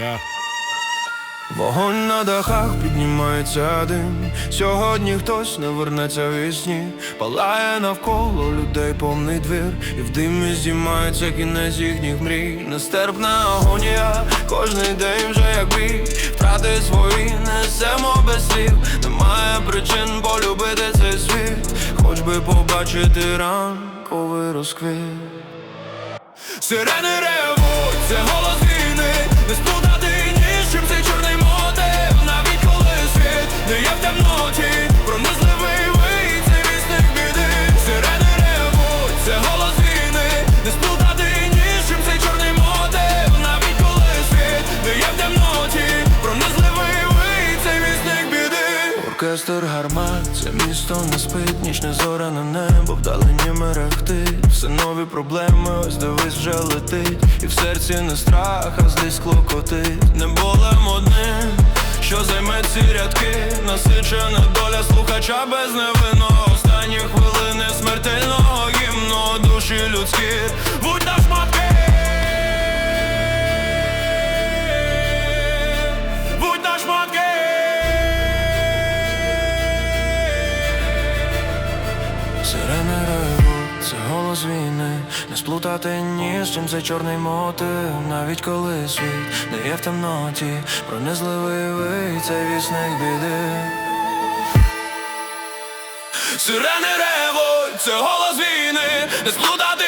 Я. Вогонь на дахах піднімається дим. Сьогодні хтось не вернеться вісні. Палає навколо людей повний двір, і в димі здіймається кінець їхніх мрій. Нестерпна агонія, кожний день вже як бій. Втрати свої несемо без слів. Немає причин полюбити цей світ, хоч би побачити ранковий розквіт. Сирени ревуть, це голос війни Не ніж, цей чорний мотив Навіть коли світ не є в темноті. Пронизливий вий, це вісник біди. Сирени ревуть, це голос війни. Не ніж, цей чорний мотив Навіть коли світ не є в темноті. Пронизливий вий, це біди. Оркестр гармат, це місто не спить, нічне зоряне небо, вдалині мерехтить Все нові проблеми, ось дивись вже летить. І в серці не страх, а злість клокотить. Не болем одним, що займе ці рядки. Насичена доля слухача без невинного Останні хвилини смертельного гімну душі людські. Будь на шматки! Будь на це голос війни. Не сплутати ні з чим цей чорний мотив. Навіть коли світ не є в темноті Пронизливий вий, цей вісник біди. Сирени ревуть, це голос війни. Не сплутати